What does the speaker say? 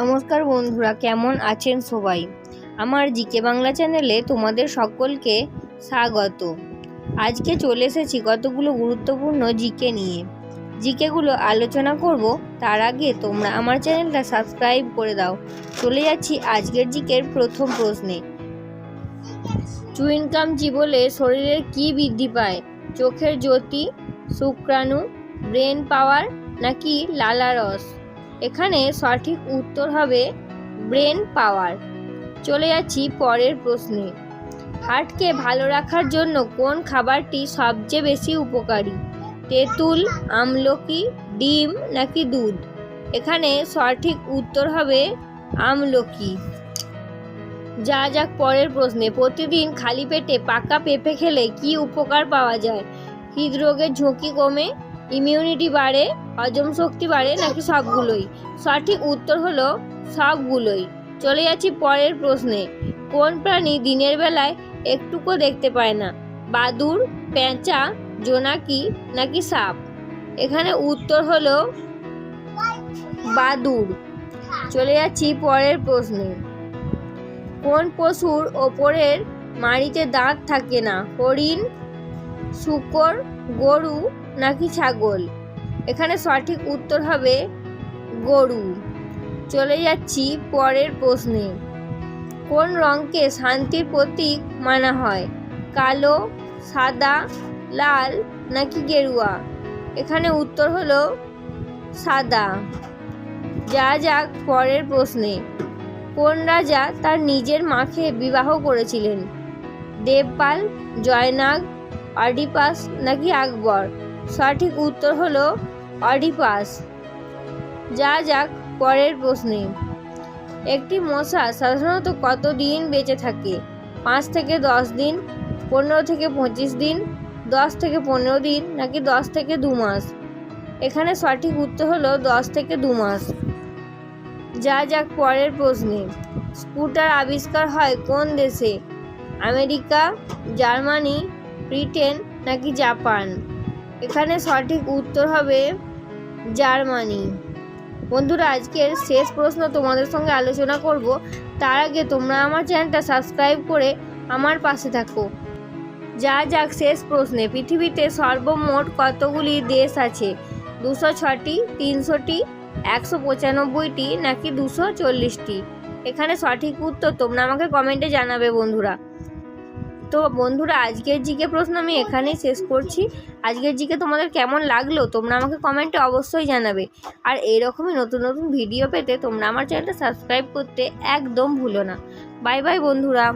নমস্কার বন্ধুরা, কেমন আছেন সবাই? আমার জিকে বাংলা চ্যানেলে তোমাদের সকলকে স্বাগত। আজকে চলে এসেছি কতগুলো গুরুত্বপূর্ণ জিকে নিয়ে। জিকেগুলো আলোচনা করব, তার আগে তোমরা আমার চ্যানেলটা সাবস্ক্রাইব করে দাও। চলে যাচ্ছি আজকের জিকের প্রথম প্রশ্নে। চুইনকাম চিবলে শরীরের কি বৃদ্ধি পায়? চোখের জ্যোতি, শুক্রাণু, ব্রেন পাওয়ার নাকি লালারস এখানে সঠিক উত্তর হবে ব্রেন পাওয়ার। চলে যাচ্ছি পরের প্রশ্নে। হার্টকে ভালো রাখার জন্য কোন খাবারটি সবচেয়ে বেশি উপকারী? তেঁতুল, আমলকি, ডিম নাকি দুধ? এখানে সঠিক উত্তর হবে আমলকি। যা যাক পরের প্রশ্নে। প্রতিদিন খালি পেটে পাকা পেঁপে খেলে কি উপকার পাওয়া যায়? হৃদরোগের ঝুঁকি কমে? ইমিউনিটি বাড়ে, হজম শক্তি বাড়ে নাকি সবগুলোই সঠিক উত্তর হলো সবগুলোই চলে যাচ্ছি পরের প্রশ্নে। কোন প্রাণী দিনের বেলায় একটুকু দেখতে পায় না? বাদুর প্যাঁচা, জোনাকি নাকি সাপ? এখানে উত্তর হলো বাদুর চলে যাচ্ছি পরের প্রশ্নে। কোন পশুর ওপরের মাড়িতে দাঁত থাকে না? হরিণ, শুকর, গরু নাকি ছাগল? এখানে সঠিক উত্তর হবে গরু। চলে যাচ্ছি পরের প্রশ্নে। কোন রঙকে শান্তির প্রতীক মানা হয়? কালো, সাদা, লাল নাকি গেরুয়া? এখানে উত্তর হলো সাদা। যা যাক পরের প্রশ্নে। কোন রাজা তার নিজের মাকে বিবাহ করেছিলেন? দেবপাল, জয়নাগ, অডিপাস নাকি আকবর? সঠিক উত্তর হলো অডিপাস। যা যাক, পরের প্রশ্নে। একটি মশা সাধারণত কত দিন বেঁচে থাকে? পাঁচ থেকে দশ দিন, পনেরো থেকে পঁচিশ দিন, দশ থেকে পনেরো দিন, নাকি দশ থেকে দু মাস? এখানে সঠিক উত্তর হলো দশ থেকে দু মাস। যা যাক, পরের প্রশ্নে। স্কুটার আবিষ্কার হয় কোন দেশে? আমেরিকা, জার্মানি, ব্রিটেন, নাকি জাপান? এখানে সঠিক উত্তর হবে জার্মানি। বন্ধুরা, আজকের শেষ প্রশ্ন তোমাদের সঙ্গে আলোচনা করব। তার আগে তোমরা আমার চ্যানেলটা সাবস্ক্রাইব করে আমার পাশে থাকো। যা যাক শেষ প্রশ্নে, পৃথিবীতে সর্বমোট কতগুলি দেশ আছে? দুশো ছটি তিনশোটি, একশো পঁচানব্বইটি, নাকি দুশো চল্লিশটি? এখানে সঠিক উত্তর তোমরা আমাকে কমেন্টে জানাবে বন্ধুরা। তো বন্ধুরা, আজকের জিকে প্রশ্ন আমি এখানেই শেষ করছি। আজকের জিকে তোমাদের কেমন লাগল তোমরা আমাকে কমেন্টে অবশ্যই জানাবে। আর এইরকমই নতুন নতুন ভিডিও পেতে তোমরা আমার চ্যানেলটা সাবস্ক্রাইব করতে একদম ভুলো না। বাই বাই বন্ধুরা।